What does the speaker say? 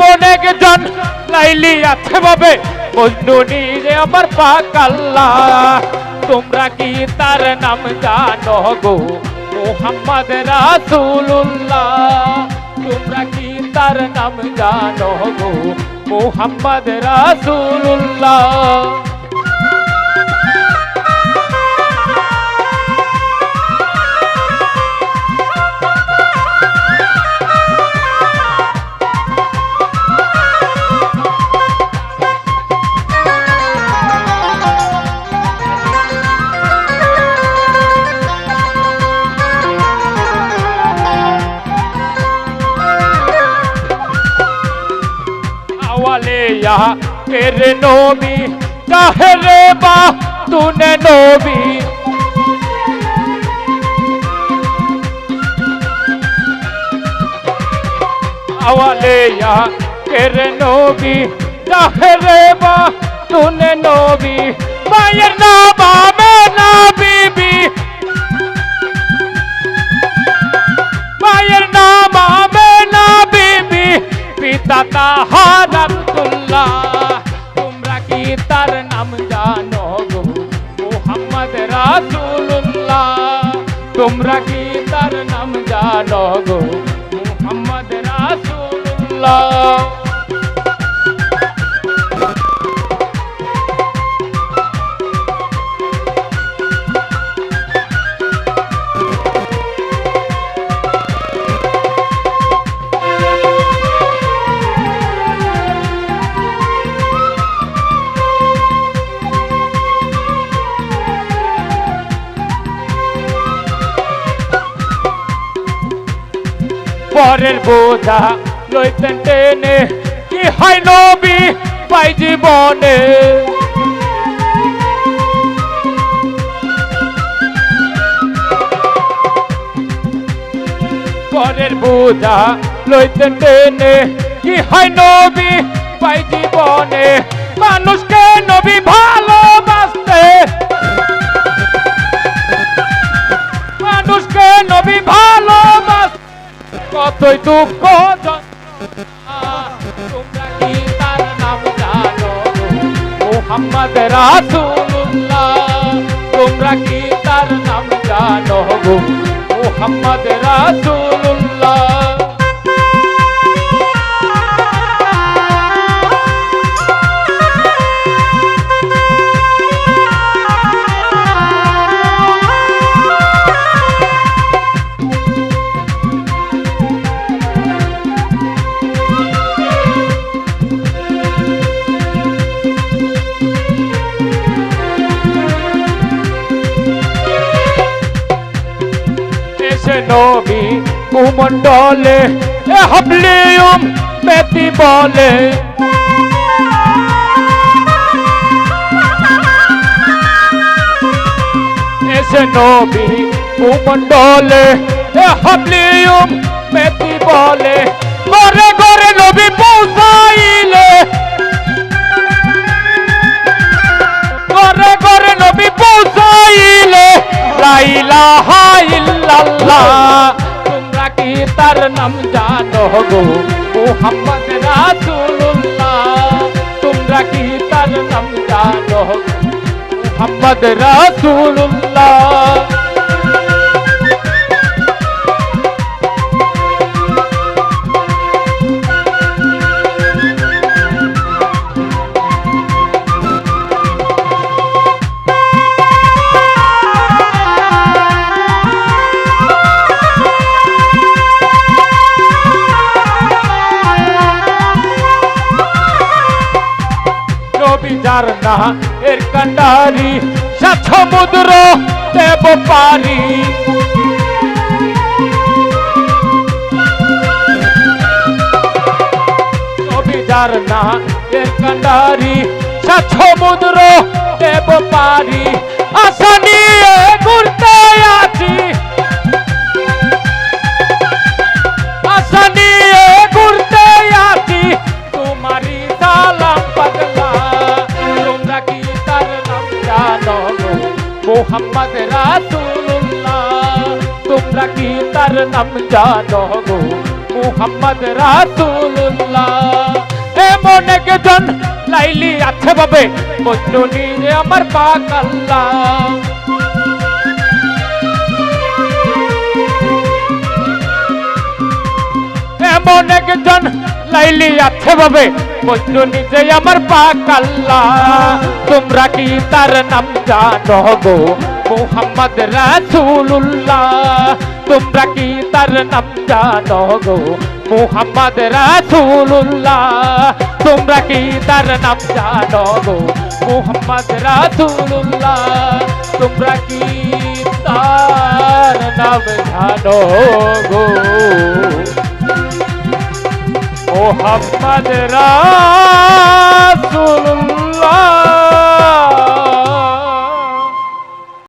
এমন লাইলি আছে ভাবে। বন্ধু নিজে আমার পাক তোমরা কি তার নাম জানো গো? মোহাম্মদ রাসুল্লাহ তোমরা কি তার নাম জানো গো? মোহাম্মদ রাসূলুল্লাহ। ইয়া মেরে নবী, কাহে রে বা, তুনে নবী। আওয়ালে ইয়া মেরে নবী, কাহে রে বা, তুনে নবী। মায়ের নাম আমে না বিবি মায়ের নাম আমে না বিবি পিতা তাহার রাসূলুল্লাহ তোমরা কি তার নাম জানো গো? মোহাম্মদ রাসূলুল্লাহ। পরের বোঝা লইতেন টেনে। কি হয় নবী পাই জীবনে? পরের বোঝা লইতেন টেনে। কি হয় নবী পাই জীবনে? মানুষকে নবী ভালোবাসতে কতই দুঃখ। তোমরা কি তার নাম জানো? মোহাম্মদ রাসুল্লাহ তোমরা কি তার নাম জানো মোহাম্মদ রাসূলুল্লাহ। নবী কুমন্ডলে এ হাবলিউম মেতি বলে। এসে নবী কুমন্ডলে এ হাবলিউম মেতি বলে। ঘরে ঘরে নবী পৌঁছাইলে। ঘরে ঘরে নবী পৌঁছাইলে। লাইলাহা ইল্লাল্লাহ। তার নাম জানো গো? মুহাম্মদ রাসূলুল্লাহ তোমরা কি তার নাম জানো মুহাম্মদ রাসূলুল্লাহ। কবি যার না এর কান্ডারি, সাত সমুদ্র দেব পারি। কবি যার না এর কান্ডারি, সাত সমুদ্র দেব পারি। আশা ঘুরতে আছি মোহাম্মদ রাসূলুল্লাহ, তোমরা কি তার নাম জানো গো? মোহাম্মদ রাসূলুল্লাহ, এমন একজন লাইলি আছে ভাবে মজনু নিজে আমার পাক আল্লাহ। এমন একজন লাইলি আছে ভাবে মজনু নিজে আমার পাক আল্লাহ তোমরা কি তার নাম জানো গো? মোহাম্মদ রাসূলুল্লাহ। তোমরা কি তার নাম জানো গো? মোহাম্মদ রাসূলুল্লাহ। তোমরা কি তার নাম জানো গো? মোহাম্মদ রাসূলুল্লাহ। তোমরা কি তার নাম জানো গো? মোহাম্মদ রাসূলুল্লাহ